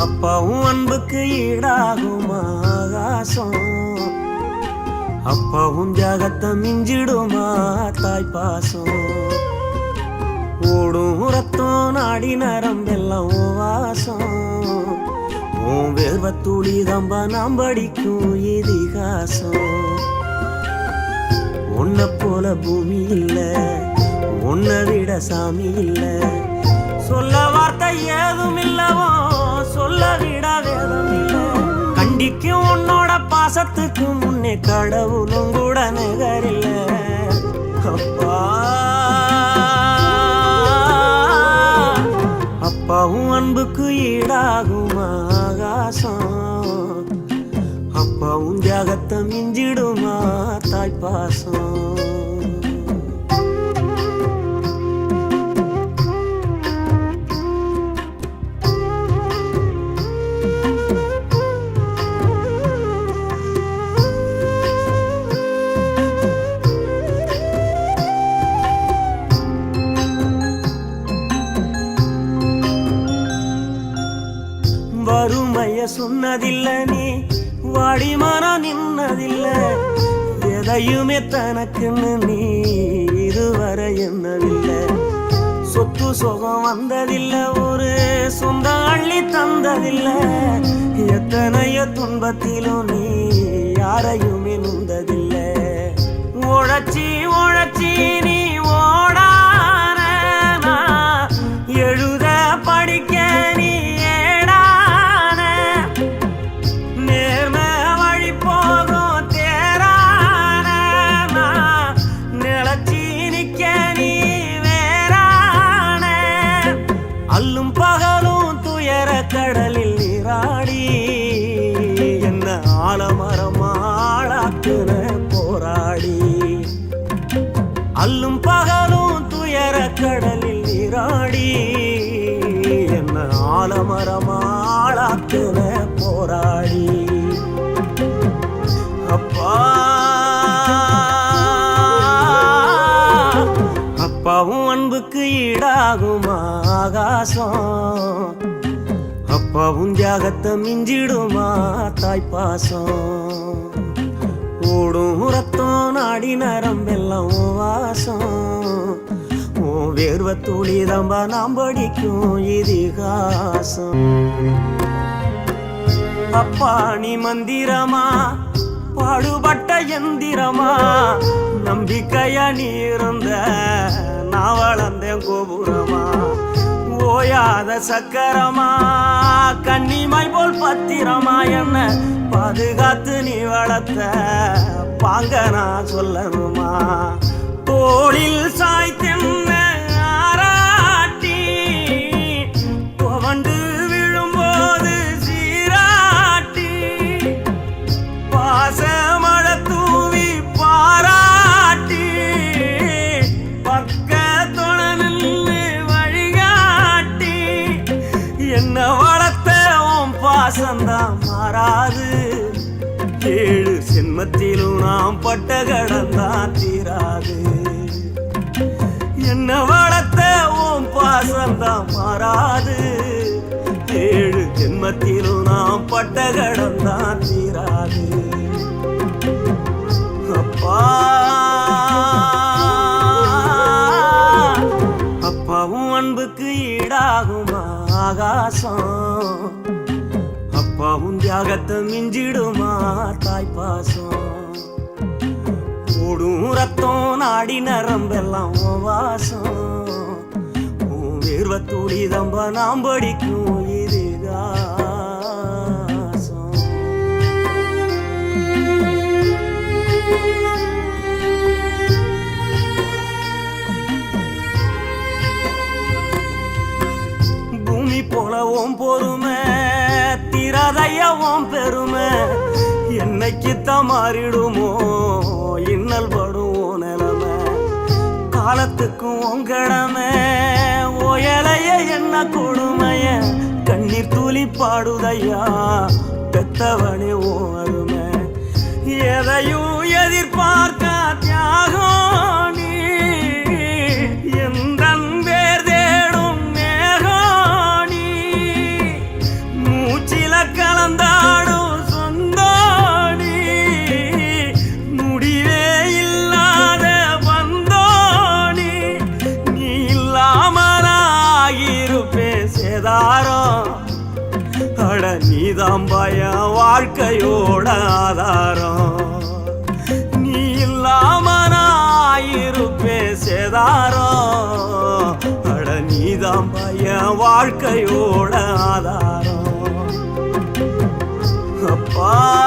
அப்பாவும் அன்புக்கு ஈடாகும் ஆகாசம். அப்பாவும் தியாகத்தை மிஞ்சிடுமா தாய் பாசம். ஓடும் ரத்தம் நாடி நரம்பெல்லாம் வாசம். உன் வேர்வத்துளி தம்ப நாம் படிக்கும் இதிகாசம். உன்னை போல பூமி இல்லை உன்னை விட சாமி இல்லை. சொல்ல வார்த்தை ஏதும் இல்லவோ? சொல்ல விட வேதம் கண்டிக்கும் உன்னோட பாசத்துக்கு முன்னே கடவுளும் கூட நிகரில்ல. அப்பா. அப்பாவும் அன்புக்கு ஈடாகும் ஆகாசம். அப்பாவும் தியாகத்தை மிஞ்சிடுமா தாய்ப்பாசம் சொன்னதில்ல நீ. வாடி வாடிமானா நின்னதில்ல. எதையுமே தனக்குன்னு நீ இதுவரை என்னவில்லை சொத்து சுகம் வந்ததில்ல ஒரு சொந்த அள்ளி தந்ததில்ல. எத்தனைய துன்பத்திலும் நீ யாரையுமே நுந்ததில்லை. உழைச்சி உழைச்சி நீ ஓட. காத்துன போராடி அல்லும் பகலும் துயர கடலில் நீராடி. என்ன ஆலமரமாளாத்துன போராடி அப்பா. அப்பாவும் அன்புக்கு ஈடாகும் ஆகாசம். அப்பாவும் தியாகத்தை மிஞ்சிடுமா தாய்ப்பாசம் ஓடும் ரத்தம் நாடி நரம்பெல்லாம் வாசம். உன் வேர்வ துளி தம்ப நாம் படிக்கும் இதிகாசம். அப்பா நீ மந்திரமா? பாடுபட்ட எந்திரமா? நம்பிக்கையா நீ இருந்த நான் வளர்ந்தேன் கோபுரமா? ஓயாத சக்கரமா? கன்னிமை போல் பத்திரமா என்ன? பாதுகாத்து நீ வளர்த்த பாங்க நான் சொல்லணுமா? தோளில் சாய்த்தென்ன சென்மத்திலும் நாம் பட்ட கடந்தான் தீராது. என்ன வளர்த்த உன் பாசந்தான் மாறாது. ஏழு ஜென்மத்திலும் நாம் பட்ட கடந்தான் தீராது. அப்பா. அப்பாவும் அன்புக்கு ஈடாகும் ஆகாசம். அப்பாவும் தியாகத்தை மிஞ்சிடுமா தாய் பாசம். ஓடும் ரத்தம் நாடி நரம்பெல்லாம் வாசம். வேர்வ துளி தம்ப நாம் படிக்கும் இதுகாசம். பூமி போல பொறுமை திரதையவும் பெருமை. என்னைக்குத்தான் மாறிடுமோ? இன்னல் படும் நிலமை. காலத்துக்கும் உன் ஓயலைய என்ன கொடுமைய. கண்ணீர் துளி பாடுதையா? பெத்தவனே ஓ அருமை. எதையும் எதிர்பார்க்க தியாகம். நீதான் பய வாழ்க்கையோட ஆதாரம். நீ இல்லாம நான் சேதாரம். அட நீதான் பய வாழ்க்கையோட ஆதாரம். அப்பா.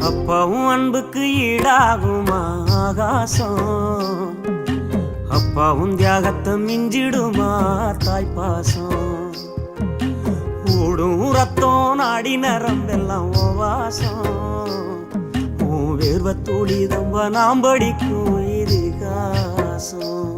அப்பாவும் அன்புக்கு ஈடாகும் ஆகாசம். அப்பாவும் தியாகத்தை மிஞ்சிடுமா தாய்ப்பாசம் ஓடும் ரத்தம் நாடி நரம்பெல்லாம் வாசம். உன் வேர்வ துளி தம்ப நாம் படிக்கும் இதிகாசம்